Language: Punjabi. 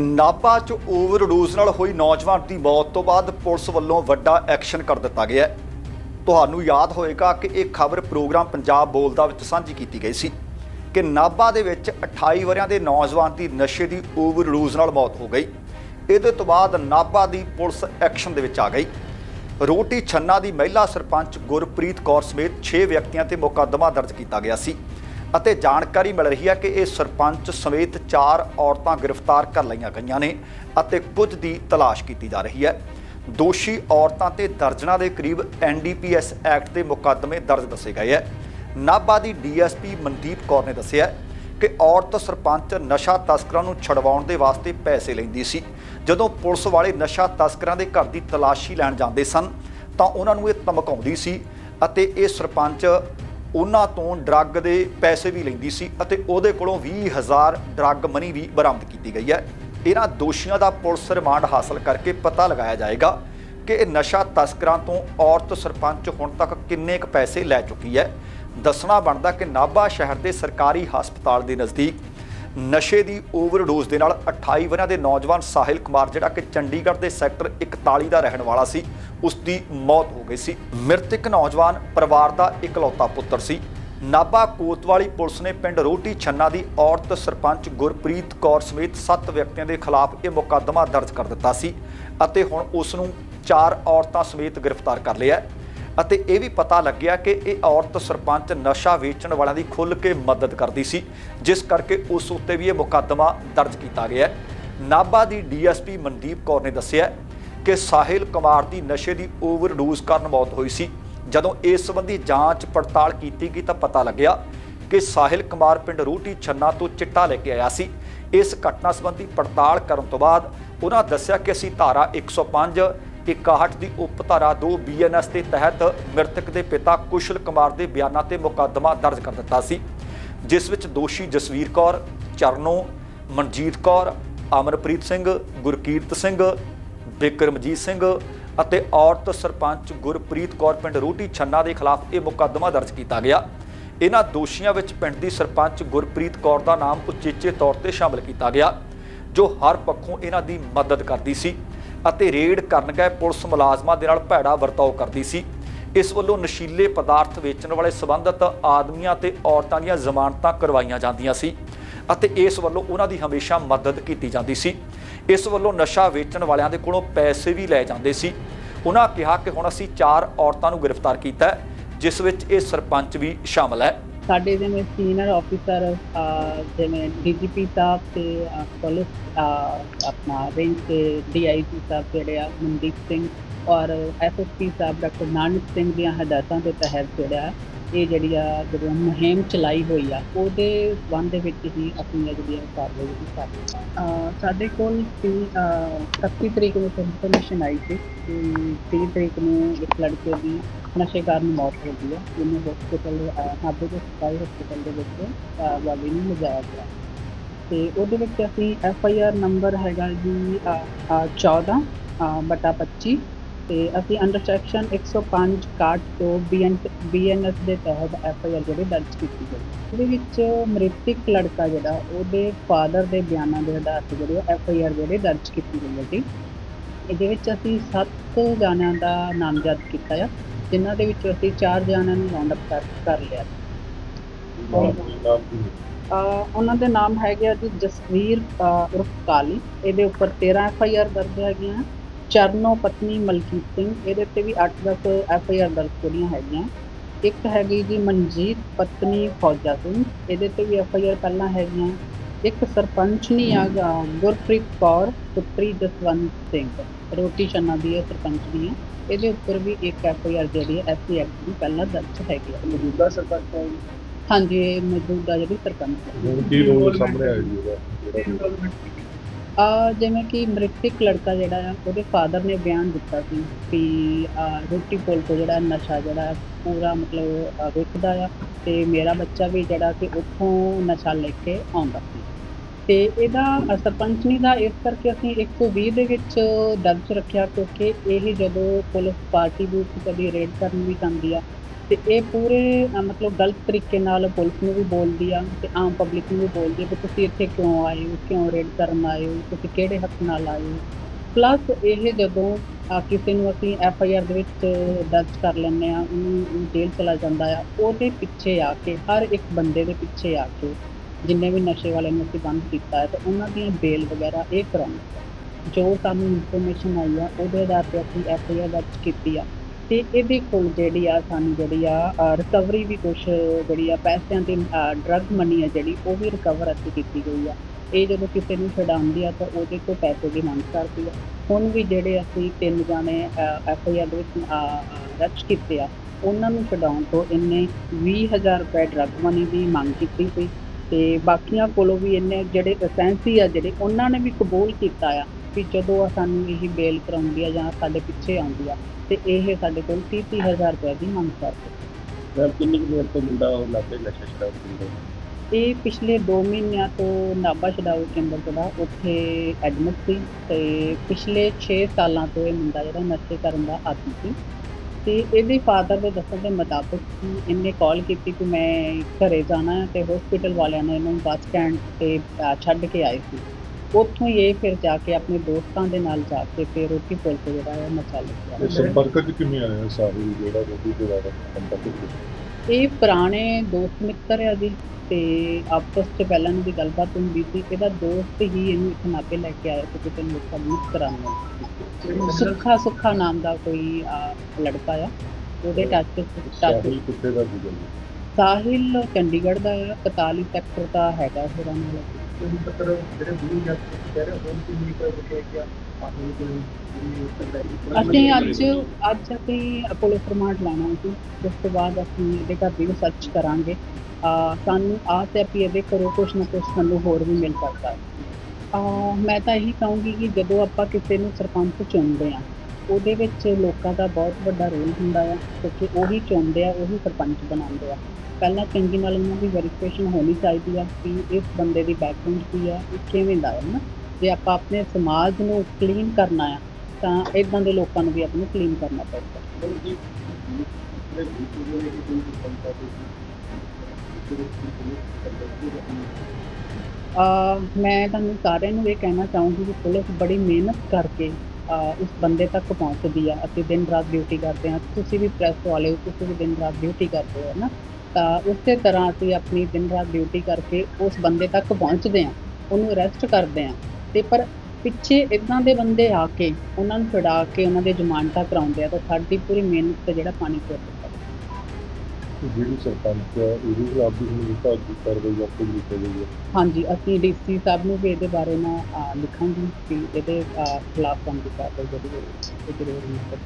ਨਾਭਾ 'ਚ ਓਵਰਡੋਜ਼ ਨਾਲ ਹੋਈ ਨੌਜਵਾਨ ਦੀ ਮੌਤ ਤੋਂ ਬਾਅਦ ਪੁਲਿਸ ਵੱਲੋਂ ਵੱਡਾ ਐਕਸ਼ਨ ਕਰ ਦਿੱਤਾ ਗਿਆ ਹੈ। ਤੁਹਾਨੂੰ ਯਾਦ ਹੋਏਗਾ ਕਿ ਇਹ ਖਬਰ ਪ੍ਰੋਗਰਾਮ ਪੰਜਾਬ ਬੋਲਦਾ ਵਿੱਚ ਸਾਂਝੀ ਕੀਤੀ ਗਈ ਸੀ ਕਿ ਨਾਭਾ ਦੇ ਵਿੱਚ 28 ਵਰਿਆਂ ਦੇ ਨੌਜਵਾਨ ਦੀ ਨਸ਼ੇ ਦੀ ਓਵਰਡੋਜ਼ ਨਾਲ ਮੌਤ ਹੋ ਗਈ। ਇਹਦੇ ਤੋਂ ਬਾਅਦ ਨਾਭਾ ਦੀ ਪੁਲਿਸ ਐਕਸ਼ਨ ਦੇ ਵਿੱਚ ਆ ਗਈ। ਰੋਟੀ ਛੰਨਾ ਦੀ ਮਹਿਲਾ ਸਰਪੰਚ ਗੁਰਪ੍ਰੀਤ ਕੌਰ ਸਮੇਤ 6 ਵਿਅਕਤੀਆਂ ਤੇ ਮੁਕੱਦਮਾ ਦਰਜ ਕੀਤਾ ਗਿਆ ਸੀ। ਅਤੇ ਜਾਣਕਾਰੀ ਮਿਲ ਰਹੀ ਹੈ ਕਿ ਇਹ ਸਰਪੰਚ ਸਮੇਤ ਚਾਰ ਔਰਤਾਂ ਗ੍ਰਿਫਤਾਰ ਕਰ ਲਈਆਂ ਗਈਆਂ ਨੇ ਅਤੇ ਕੁਝ ਦੀ ਤਲਾਸ਼ ਕੀਤੀ ਜਾ ਰਹੀ ਹੈ। ਦੋਸ਼ੀ ਔਰਤਾਂ ਤੇ ਦਰਜਨਾਂ ਦੇ ਕਰੀਬ ਐਨਡੀਪੀਐਸ ਐਕਟ ਦੇ ਮੁਕੱਦਮੇ ਦਰਜ ਦੱਸੇ ਗਏ ਹੈ। ਨਾਭਾ ਦੀ ਡੀਐਸਪੀ ਮਨਦੀਪ ਕੌਰ ਨੇ ਦੱਸਿਆ ਕਿ ਔਰਤ ਸਰਪੰਚ ਨਸ਼ਾ ਤਸਕਰਾਂ ਨੂੰ ਛਡਵਾਉਣ ਦੇ ਵਾਸਤੇ ਪੈਸੇ ਲੈਂਦੀ ਸੀ। ਜਦੋਂ ਪੁਲਿਸ ਵਾਲੇ ਨਸ਼ਾ ਤਸਕਰਾਂ ਦੇ ਘਰ ਦੀ ਤਲਾਸ਼ੀ ਲੈਣ ਜਾਂਦੇ ਸਨ ਤਾਂ ਉਹਨਾਂ ਨੂੰ ਇਹ ਧਮਕਾਉਂਦੀ ਸੀ ਅਤੇ ਇਹ ਸਰਪੰਚ ਉਹਨਾਂ ਤੋਂ ਡਰੱਗ ਦੇ ਪੈਸੇ ਵੀ ਲੈਂਦੀ ਸੀ ਅਤੇ ਉਹਦੇ ਕੋਲੋਂ 20000 ਡਰੱਗ ਮਨੀ ਵੀ ਬਰਾਮਦ ਕੀਤੀ ਗਈ ਹੈ। ਇਹਨਾਂ ਦੋਸ਼ੀਆਂ ਦਾ ਪੁਲਿਸ ਰਿਮਾਂਡ ਹਾਸਲ ਕਰਕੇ ਪਤਾ ਲਗਾਇਆ ਜਾਏਗਾ ਕਿ ਇਹ ਨਸ਼ਾ ਤਸਕਰਾਂ ਤੋਂ ਔਰਤ ਸਰਪੰਚ ਹੁਣ ਤੱਕ ਕਿੰਨੇ ਕੁ ਪੈਸੇ ਲੈ ਚੁੱਕੀ ਹੈ। ਦੱਸਣਾ ਬਣਦਾ ਕਿ ਨਾਭਾ ਸ਼ਹਿਰ ਦੇ ਸਰਕਾਰੀ ਹਸਪਤਾਲ ਦੇ ਨਜ਼ਦੀਕ ਨਸ਼ੇ ਦੀ ਓਵਰਡੋਜ਼ ਦੇ ਨਾਲ 28 ਵਰਿਆਂ ਦੇ ਨੌਜਵਾਨ ਸਾਹਿਲ ਕੁਮਾਰ, ਜਿਹੜਾ ਕਿ ਚੰਡੀਗੜ੍ਹ ਦੇ ਸੈਕਟਰ 41 ਦਾ ਰਹਿਣ ਵਾਲਾ ਸੀ, ਉਸ ਦੀ ਮੌਤ ਹੋ ਗਈ ਸੀ। ਮ੍ਰਿਤਕ ਨੌਜਵਾਨ ਪਰਿਵਾਰ ਦਾ ਇਕਲੌਤਾ ਪੁੱਤਰ ਸੀ। ਨਾਭਾ ਕੋਤਵਾਲੀ ਪੁਲਿਸ ਨੇ ਪਿੰਡ ਰੋਟੀ ਛੰਨਾ ਦੀ ਔਰਤ ਸਰਪੰਚ ਗੁਰਪ੍ਰੀਤ ਕੌਰ ਸਮੇਤ 7 ਵਿਅਕਤੀਆਂ ਦੇ ਖਿਲਾਫ ਇਹ ਮੁਕੱਦਮਾ ਦਰਜ ਕਰ ਦਿੱਤਾ ਸੀ ਅਤੇ ਹੁਣ ਉਸ ਨੂੰ ਚਾਰ ਔਰਤਾਂ ਸਮੇਤ ਗ੍ਰਿਫਤਾਰ ਕਰ ਲਿਆ ਹੈ। ਅਤੇ ਇਹ ਵੀ ਪਤਾ ਲੱਗਿਆ ਕਿ ਇਹ ਔਰਤ ਸਰਪੰਚ ਨਸ਼ਾ ਵੇਚਣ ਵਾਲਿਆਂ ਦੀ ਖੁੱਲ੍ਹ ਕੇ ਮਦਦ ਕਰਦੀ ਸੀ, ਜਿਸ ਕਰਕੇ ਉਸ ਉੱਤੇ ਵੀ ਇਹ ਮੁਕੱਦਮਾ ਦਰਜ ਕੀਤਾ ਗਿਆ ਹੈ। ਨਾਭਾ ਦੀ ਡੀਐਸਪੀ ਮਨਦੀਪ ਕੌਰ ਨੇ ਦੱਸਿਆ ਕਿ ਸਾਹਿਲ ਕੁਮਾਰ ਦੀ ਨਸ਼ੇ ਦੀ ਓਵਰਡੋਜ਼ ਕਾਰਨ ਮੌਤ ਹੋਈ ਸੀ। ਜਦੋਂ ਇਸ ਸੰਬੰਧੀ ਜਾਂਚ ਪੜਤਾਲ ਕੀਤੀ ਗਈ ਤਾਂ ਪਤਾ ਲੱਗਿਆ ਕਿ ਸਾਹਿਲ ਕੁਮਾਰ ਪਿੰਡ ਰੂਟੀ ਛੰਨਾ ਤੋਂ ਚਿੱਟਾ ਲੈ ਕੇ ਆਇਆ ਸੀ। ਇਸ ਘਟਨਾ ਸੰਬੰਧੀ ਪੜਤਾਲ ਕਰਨ ਤੋਂ ਬਾਅਦ ਉਹਨਾਂ ਦੱਸਿਆ ਕਿ ਅਸੀਂ ਧਾਰਾ 105 61 ਦੀ ਉਪ ਧਾਰਾ 2 ਬੀਐਨਐਸ ਦੇ ਤਹਿਤ ਮ੍ਰਿਤਕ ਦੇ ਪਿਤਾ ਕੁਸ਼ਲ ਕੁਮਾਰ ਦੇ ਬਿਆਨਾਂ ਤੇ ਮੁਕੱਦਮਾ ਦਰਜ ਕਰ ਦਿੱਤਾ ਸੀ, ਜਿਸ ਵਿੱਚ ਦੋਸ਼ੀ ਜਸਵੀਰ ਕੌਰ, ਚਰਨੋ, ਮਨਜੀਤ ਕੌਰ, ਅਮਰਪ੍ਰੀਤ ਸਿੰਘ, ਗੁਰਕੀਰਤ ਸਿੰਘ, ਬਿਕਰਮਜੀਤ ਸਿੰਘ ਅਤੇ ਔਰਤ ਸਰਪੰਚ ਗੁਰਪ੍ਰੀਤ ਕੌਰ ਪਿੰਡ ਰੋਟੀ ਛੰਨਾ ਦੇ ਖਿਲਾਫ ਇਹ ਮੁਕੱਦਮਾ ਦਰਜ ਕੀਤਾ ਗਿਆ। ਇਹਨਾਂ ਦੋਸ਼ੀਆਂ ਵਿੱਚ ਪਿੰਡ ਦੀ ਸਰਪੰਚ ਗੁਰਪ੍ਰੀਤ ਕੌਰ ਦਾ ਨਾਮ ਉਚੇਚੇ ਤੌਰ ਤੇ ਸ਼ਾਮਲ ਕੀਤਾ ਗਿਆ, ਜੋ ਹਰ ਪੱਖੋਂ ਇਹਨਾਂ ਦੀ ਮਦਦ ਕਰਦੀ ਸੀ। ਅਤੇ ਰੇਡ ਕਰਨ ਗਏ ਪੁਲਿਸ ਮੁਲਾਜ਼ਮਾਂ ਦੇ ਨਾਲ ਭੈੜਾ ਵਰਤਾਓ ਕਰਦੀ ਸੀ। ਇਸ ਵੱਲੋਂ ਨਸ਼ੀਲੇ ਪਦਾਰਥ ਵੇਚਣ ਵਾਲੇ ਸਬੰਧਤ ਆਦਮੀਆਂ ਤੇ ਔਰਤਾਂ ਦੀਆਂ ਜ਼ਮਾਨਤਾਂ ਕਰਵਾਈਆਂ ਜਾਂਦੀਆਂ ਸੀ ਅਤੇ ਇਸ ਵੱਲੋਂ ਉਹਨਾਂ ਦੀ ਹਮੇਸ਼ਾ ਮਦਦ ਕੀਤੀ ਜਾਂਦੀ ਸੀ। ਇਸ ਵੱਲੋਂ ਨਸ਼ਾ ਵੇਚਣ ਵਾਲਿਆਂ ਦੇ ਕੋਲੋਂ ਪੈਸੇ ਵੀ ਲੈ ਜਾਂਦੇ ਸੀ। ਉਹਨਾਂ ਕਿਹਾ ਕਿ ਹੁਣ ਅਸੀਂ ਚਾਰ ਔਰਤਾਂ ਨੂੰ ਗ੍ਰਿਫਤਾਰ ਕੀਤਾ ਜਿਸ ਵਿੱਚ ਇਹ ਸਰਪੰਚ ਵੀ ਸ਼ਾਮਲ ਹੈ। ਸਾਡੇ ਜਿਵੇਂ ਸੀਨੀਅਰ ਆਫੀਸਰ ਜਿਵੇਂ ਡੀਜੀਪੀ ਸਾਹਿਬ ਤੇ ਪੁਲਿਸ ਅਹ, ਆਪਣਾ ਰੇਂਜ ਤੇ ਡੀਆਈਜੀ ਸਾਹਿਬ ਜਿਹੜੇ ਆ ਮਨਦੀਪ ਸਿੰਘ ਔਰ ਐਸਐਸਪੀ ਸਾਹਿਬ ਡਾਕਟਰ ਨਾਨਕ ਸਿੰਘ ਦੀਆਂ ਹਦਾਇਤਾਂ ਦੇ ਤਹਿਤ ਜਿਹੜਾ ਇਹ ਜਿਹੜੀ ਆ ਜਦੋਂ ਮੁਹਿੰਮ ਚਲਾਈ ਹੋਈ ਆ ਉਹਦੇ ਸੰਬੰਧ ਦੇ ਵਿੱਚ ਹੀ ਆਪਣੀਆਂ ਜਿਹੜੀਆਂ ਕਾਰਵਾਈ ਜਿਹੜੀ ਕਰ ਰਹੇ ਹਾਂ ਸਾਡੇ ਕੋਲ ਸੀ, 31 ਤਰੀਕ ਨੂੰ ਇਨਫੋਰਮੇਸ਼ਨ ਆਈ ਸੀ ਕਿ 30 ਤਰੀਕ ਨੂੰ ਇੱਕ ਲੜਕੇ ਦੀ ਨਸ਼ੇ ਕਾਰਨ ਮੌਤ ਹੋ ਗਈ ਹੈ ਜਿਹਨੂੰ ਹਸਪੀਟਲ ਹਾਬੇ ਦੇ ਸਰਕਾਰੀ ਹਸਪੀਟਲ ਦੇ ਵਿੱਚ ਬਾਡੀ ਨੂੰ ਲਿਜਾਇਆ ਗਿਆ। ਤੇ ਉਹਦੇ ਵਿੱਚ ਅਸੀਂ ਐਫ ਆਈ ਆਰ ਨੰਬਰ ਹੈਗਾ ਜੀ ਅ, 14 ਬਟਾ 25 ਤੇ ਅਸੀਂ ਅੰਡਰ ਸੈਕਸ਼ਨ 105 ਕਾਟ ਤੋਂ ਬੀਐਨ ਬੀਐਨਐਸ ਦੇ ਤਹਿਤ ਐਫ ਆਈ ਆਰ ਜਿਹੜੀ ਦਰਜ ਕੀਤੀ ਗਈ। ਉਹਦੇ ਵਿੱਚ ਮ੍ਰਿਤਕ ਲੜਕਾ ਜਿਹੜਾ ਉਹਦੇ ਫਾਦਰ ਦੇ ਬਿਆਨਾਂ ਦੇ ਆਧਾਰ ਤੇ ਜਿਹੜੇ ਐਫ ਆਈ ਆਰ ਜਿਹੜੇ ਦਰਜ ਕੀਤੀ ਗਈ ਹੈ ਜੀ। ਇਹਦੇ ਵਿੱਚ ਅਸੀਂ 7 ਜਾਣਿਆਂ ਦਾ ਨਾਮਜ਼ਦ ਕੀਤਾ ਆ ਜਿਨ੍ਹਾਂ ਦੇ ਵਿੱਚੋਂ ਅਸੀਂ 4 ਜਾਣਿਆਂ ਨੂੰ ਰਾਉਂਡ ਅਪ ਕਰ ਲਿਆ। ਉਹਨਾਂ ਦੇ ਨਾਮ ਹੈਗੇ ਆ ਜੀ ਜਸਵੀਰ ਉਰਫ ਕਾਲੀ। ਇਹਦੇ ਉੱਪਰ 13 ਐਫ ਆਈ ਆਰ ਦਰਜ ਹੈਗੀਆਂ। ਚਰਨੋ ਪਤਨੀ ਮਲਕੀਤ ਸਿੰਘ ਇਹਦੇ ਤੇ ਵੀ 8-10 ਐਫ ਆਈ ਆਰ ਦਰਜ ਜਿਹੜੀਆਂ ਹੈਗੀਆਂ। ਇੱਕ ਹੈਗੀ ਜੀ ਮਨਜੀਤ ਪਤਨੀ ਫੌਜਾ ਸਿੰਘ ਇਹਦੇ ਤੇ ਵੀ ਐਫ ਆਈ ਆਰ ਪਹਿਲਾਂ ਹੈਗੀਆਂ। ਇੱਕ ਸਰਪੰਚਨੀ ਆ ਗ- ਗੁਰਪ੍ਰੀਤ ਕੌਰ ਪੁੱਤਰੀ ਜਸਵੰਤ ਸਿੰਘ। ਰੋਟੀ ਛੰਨਾ ਦੀ ਇਹ ਸਰਪੰਚਨੀ ਹੈ ਇਹਦੇ ਉੱਪਰ ਵੀ ਇੱਕ ਐਫ ਆਈ ਆਰ ਜਿਹੜੀ ਹੈ ਐਸਸੀ ਐਕਟ ਦੀ ਪਹਿਲਾਂ ਦਰਜ ਹੈਗੀ ਹੈ ਮੌਜੂਦਾ ਸਰਪੰਚ ਹੈ ਹਾਂਜੀ ਇਹ ਮੌਜੂਦਾ ਜਿਹੜੀ ਸਰਪੰਚ ਹੈ ਹੁਣ ਕੀ ਰੋਲ ਸਾਹਮਣੇ ਆਇਆ ਜੀ ਆ ਜਿਵੇਂ ਕਿ ਮ੍ਰਿਤਕ ਲੜਕਾ ਜਿਹੜਾ ਆ ਉਹਦੇ ਫਾਦਰ ਨੇ ਬਿਆਨ ਦਿੱਤਾ ਸੀ ਕਿ ਰੋਟੀ ਪੁਲ ਤੋਂ ਜਿਹੜਾ ਨਸ਼ਾ ਜਿਹੜਾ ਹੈ, ਪੂਰਾ ਮਤਲਬ ਵੇਖਦਾ ਆ ਤੇ ਮੇਰਾ ਬੱਚਾ ਵੀ ਜਿਹੜਾ ਕਿ ਉੱਥੋਂ ਨਸ਼ਾ ਲੈ ਕੇ ਆਉਂਦਾ ਸੀ। ਤੇ ਇਹਦਾ ਅਹ, ਸਰਪੰਚਨੀ ਦਾ ਇਸ ਕਰਕੇ ਅਸੀਂ 120 ਦੇ ਵਿੱਚ ਦਰਜ ਰੱਖਿਆ ਕਿਉਂਕਿ ਇਹ ਜਦੋਂ ਪੁਲਿਸ ਪਾਰਟੀ ਦੇ ਉੱਤੇ ਕਦੀ ਰੇਡ ਕਰਨ ਵੀ ਜਾਂਦੀ ਆ ਤੇ ਇਹ ਪੂਰੇ ਮਤਲਬ ਗਲਤ ਤਰੀਕੇ ਨਾਲ ਪੁਲਿਸ ਨੂੰ ਵੀ ਬੋਲਦੀ ਆ ਤੇ ਆਮ ਪਬਲਿਕ ਨੂੰ ਵੀ ਬੋਲਦੀ ਆ ਕਿ ਤੁਸੀਂ ਇੱਥੇ ਕਿਉਂ ਆਏ ਹੋ, ਕਿਉਂ ਰੇਡ ਕਰਨ ਆਏ ਹੋ, ਤੁਸੀਂ ਕਿਹੜੇ ਹੱਕ ਨਾਲ ਆਏ ਹੋ? ਪਲੱਸ ਇਹ ਜਦੋਂ ਕਿਸੇ ਨੂੰ ਅਸੀਂ ਐਫ ਆਈ ਆਰ ਦੇ ਵਿੱਚ ਦਰਜ ਕਰ ਲੈਂਦੇ ਆ, ਉਹਨੂੰ ਜੇਲ੍ਹ ਚਲਾ ਜਾਂਦਾ ਆ, ਉਹਦੇ ਪਿੱਛੇ ਆ ਕੇ, ਹਰ ਇੱਕ ਬੰਦੇ ਦੇ ਪਿੱਛੇ ਆ ਕੇ ਜਿੰਨੇ ਵੀ ਨਸ਼ੇ ਵਾਲੇ ਨੂੰ ਅਸੀਂ ਬੰਦ ਕੀਤਾ ਹੈ, ਤੇ ਉਹਨਾਂ ਦੀਆਂ ਬੇਲ ਵਗੈਰਾ ਇਹ ਕਰਾਉਣੀ ਜੋ ਸਾਨੂੰ ਇਨਫੋਰਮੇਸ਼ਨ ਆਈ ਆ, ਉਹਦੇ ਆਧਾਰ ਤੇ ਅਸੀਂ ਐਫ ਆਈ ਆਰ ਦਰਜ ਕੀਤੀ ਆ। ਤੇ ਇਹਦੇ ਕੋਲ ਜਿਹੜੀ ਆ ਸਾਨੂੰ ਜਿਹੜੀ ਆ ਰਿਕਵਰੀ ਵੀ ਕੁਛ ਜਿਹੜੀ ਆ ਪੈਸਿਆਂ ਦੀ ਡਰੱਗ ਮਨੀ ਆ ਜਿਹੜੀ, ਉਹ ਵੀ ਰਿਕਵਰ ਅਸੀਂ ਕੀਤੀ ਗਈ ਆ। ਇਹ ਜਦੋਂ ਕਿਸੇ ਨੂੰ ਛਡਾਉਂਦੀ ਆ ਤਾਂ ਉਹਦੇ ਕੋਲ ਪੈਸੇ ਦੀ ਮੰਗ ਕਰਦੀ ਆ। ਹੁਣ ਵੀ ਜਿਹੜੇ ਅਸੀਂ ਤਿੰਨ ਜਾਣੇ ਐਫ ਆਈ ਆਰ ਦੇ ਵਿੱਚ ਰਚ ਕੀਤੇ ਆ, ਉਹਨਾਂ ਨੂੰ ਛਡਾਉਣ ਤੋਂ ਇਹਨੇ 20000 ਰੁਪਏ ਡਰੱਗ ਮਨੀ ਦੀ ਮੰਗ ਕੀਤੀ ਸੀ। ਤੇ ਬਾਕੀਆਂ ਕੋਲੋਂ ਵੀ ਇਹਨੇ ਜਿਹੜੇ ਅਸੈਂਸੀ ਆ ਜਿਹੜੇ, ਉਹਨਾਂ ਨੇ ਵੀ ਕਬੂਲ ਕੀਤਾ ਆ। ਵੀ ਜਦੋਂ ਸਾਨੂੰ ਇਹ ਬੇਲ ਕਰਾਉਂਦੀ ਆ ਜਾਂ ਸਾਡੇ ਪਿੱਛੇ ਆਉਂਦੀ ਆ ਤੇ ਇਹ ਸਾਡੇ ਕੋਲ 30 ਹਜ਼ਾਰ ਰੁਪਏ ਦੀ ਮੰਗ ਕਰਦੇ ਸਰ ਕਿੰਨੀ ਕੁ ਦੇਰ ਤੋਂ ਮੁੰਡਾ ਉਹ ਲੱਭੇ ਨਸ਼ਾ ਸ਼ਰਾਬ ਪੀਂਦਾ ਇਹ ਪਿਛਲੇ 2 ਮਹੀਨਿਆਂ ਤੋਂ ਨਾਭਾ ਛਡਾਊ ਕੇਂਦਰ ਜਿਹੜਾ ਉੱਥੇ ਐਡਮਿਟ ਸੀ ਤੇ ਪਿਛਲੇ 6 ਸਾਲਾਂ ਤੋਂ ਇਹ ਮੁੰਡਾ ਜਿਹੜਾ ਨਸ਼ੇ ਕਰਨ ਦਾ ਆਦੀ ਸੀ। ਤੇ ਇਹਦੇ ਫਾਦਰ ਦੇ ਦੱਸਣ ਦੇ ਮੁਤਾਬਕ ਇਹਨੇ ਕਾਲ ਕੀਤੀ ਕਿ ਮੈਂ ਘਰੇ ਜਾਣਾ ਤੇ ਹਸਪੀਟਲ ਵਾਲਿਆਂ ਨੇ ਇਹਨੂੰ ਬੱਸ ਸਟੈਂਡ ਤੇ ਛੱਡ ਕੇ ਆਏ ਸੀ। ਉੱਥੋਂ ਹੀ ਇਹ ਫਿਰ ਜਾ ਕੇ ਆਪਣੇ ਦੋਸਤਾਂ ਦੇ ਨਾਲ ਜਾ ਕੇ ਫਿਰ ਰੋਟੀ ਪੁਲ ਤੇ ਜਿਹੜਾ ਹੈ ਨਸ਼ਾ ਲਿਆ। ਸੰਪਰਕ ਚ ਕਿਵੇਂ ਆਇਆ ਸਾਹਿਲ ਜਿਹੜਾ ਰੋਟੀ ਦੇ ਬਾਰੇ ਸੰਪਰਕ ਇਹ ਪੁਰਾਣੇ ਦੋਸਤ ਮਿੱਤਰ ਆ ਜੀ ਤੇ ਆਪਸ ਚ ਪਹਿਲਾਂ ਦੀ ਗੱਲਬਾਤ ਹੁੰਦੀ ਸੀ ਇਹਦਾ ਦੋਸਤ ਹੀ ਇਹਨੂੰ ਇੱਥੇ ਨਾਪੇ ਲੈ ਕੇ ਆਇਆ ਸੀ ਕਿਤੇ ਲੋਕਾਂ ਨੂੰ ਕਰਾਉਣਾ। ਸੁੱਖਾ ਸੁੱਖਾ ਨਾਮ ਦਾ ਕੋਈ ਲੜਕਾ ਆ ਉਹਦੇ ਟੱਚ ਟੱਚ ਸਾਹਿਲ ਕਿੱਥੇ ਦਾ ਜੀ? ਸਾਹਿਲ ਚੰਡੀਗੜ੍ਹ ਦਾ ਆ 41 ਸੈਕਟਰ ਦਾ ਹੈਗਾ ਉਹਦਾ ਨਾਲ ਹੁਣ ਤੱਕ ਜਿਹੜੇ ਦੂਰ ਜਾ ਕੇ ਕਹਿ ਰਹੇ ਹੁਣ ਕਿੰਨੀ ਕੁ ਬਚੇ ਗਿਆ ਆਹੀ ਕੋਈ ਅਸੀਂ ਅੱਜ ਅੱਜ ਅਸੀਂ ਪੁਲਿਸ ਰਿਮਾਂਡ ਲੈਣਾ ਸੀ ਉਸ ਤੋਂ ਬਾਅਦ ਅਸੀਂ ਇਹਦੇ ਘਰ ਦੀ ਰਿਸਰਚ ਕਰਾਂਗੇ। ਆ ਸਾਨੂੰ ਆਸ ਹੈ ਵੀ ਇਹਦੇ ਕਰੋ, ਕੁਛ ਨਾ ਕੁਛ ਸਾਨੂੰ ਹੋਰ ਵੀ ਮਿਲ ਸਕਦਾ ਹੈ। ਮੈਂ ਤਾਂ ਇਹੀ ਕਹੂੰਗੀ ਕਿ ਜਦੋਂ ਆਪਾਂ ਕਿਸੇ ਨੂੰ ਸਰਪੰਚ ਚੁਣਦੇ ਆ ਉਹਦੇ ਵਿੱਚ ਲੋਕਾਂ ਦਾ ਬਹੁਤ ਵੱਡਾ ਰੋਲ ਹੁੰਦਾ ਆ, ਕਿਉਂਕਿ ਉਹੀ ਚੁਣਦੇ ਆ, ਉਹੀ ਸਰਪੰਚ ਬਣਾਉਂਦੇ ਆ। ਪਹਿਲਾਂ ਚੰਗੀ ਨਾਲ ਉਹਨਾਂ ਦੀ ਵੈਰੀਫਿਕੇਸ਼ਨ ਹੋਣੀ ਚਾਹੀਦੀ ਆ ਕਿ ਇਸ ਬੰਦੇ ਦੀ ਬੈਕਗ੍ਰਾਉਂਡ ਕੀ ਆ, ਇਹ ਕਿਵੇਂ ਦਾ ਹੈ ਨਾ ਜੇ ਆਪਾਂ ਆਪਣੇ ਸਮਾਜ ਨੂੰ ਕਲੀਨ ਕਰਨਾ ਆ, ਤਾਂ ਇਦਾਂ ਦੇ ਲੋਕਾਂ ਨੂੰ ਵੀ ਆਪਣੇ ਕਲੀਨ ਕਰਨਾ ਪਊਗਾ। ਮੈਂ ਤੁਹਾਨੂੰ ਸਾਰਿਆਂ ਨੂੰ ਇਹ ਕਹਿਣਾ ਚਾਹੂੰਗੀ ਕਿ ਪੁਲਿਸ ਬੜੀ ਮਿਹਨਤ ਕਰਕੇ ਉਸ ਬੰਦੇ ਤੱਕ ਪਹੁੰਚਦੀ ਆ ਅਸੀਂ ਦਿਨ ਰਾਤ ਡਿਊਟੀ ਕਰਦੇ ਹਾਂ ਤੁਸੀਂ ਵੀ ਪ੍ਰੈਸ ਵਾਲੇ ਹੋ ਤੁਸੀਂ ਵੀ ਦਿਨ ਰਾਤ ਡਿਊਟੀ ਕਰਦੇ ਹੋ ਨਾ। ਤਾਂ ਉਸੇ ਤਰ੍ਹਾਂ ਅਸੀਂ ਆਪਣੀ ਦਿਨ ਰਾਤ ਡਿਊਟੀ ਕਰਕੇ ਉਸ ਬੰਦੇ ਤੱਕ ਪਹੁੰਚਦੇ ਹਾਂ ਉਹਨੂੰ ਅਰੈਸਟ ਕਰਦੇ ਹਾਂ ਤੇ ਪਰ ਪਿੱਛੇ ਇਦਾਂ ਦੇ ਬੰਦੇ ਆ ਕੇ, ਉਹਨਾਂ ਨੂੰ ਛੁਡਾ ਕੇ, ਉਹਨਾਂ ਦੇ ਜ਼ਮਾਨਤਾਂ ਕਰਾਉਂਦੇ ਆ, ਤਾਂ ਸਾਡੀ ਪੂਰੀ ਮਿਹਨਤ ਤੇ ਜਿਹੜਾ ਪਾਣੀ ਫਿਰ ਦਿੱਤਾ ਜਿਹੜੀ ਸਰਪੰਚ ਹੈ ਉਹਦੀ ਖਿਲਾਫ ਵੀ ਹੁਣ ਵਿਭਾਗ ਦੀ ਕਾਰਵਾਈ ਆਪੇ ਕੀਤੀ ਗਈ ਹੈ ਹਾਂਜੀ ਅਸੀਂ ਡੀਸੀ ਸਾਹਿਬ ਨੂੰ ਵੀ ਇਹਦੇ ਬਾਰੇ ਨਾ ਅਹ, ਲਿਖਾਂਗੇ ਕਿ ਇਹਦੇ ਅਹ, ਖਿਲਾਫ ਬਣਦੀ ਕਾਰਵਾਈ ਜਿਹੜੀ ਹੈ ਉਹ ਜ਼ਰੂਰ ਹੋਣੀ ਚਾਹੀਦੀ ਹੈ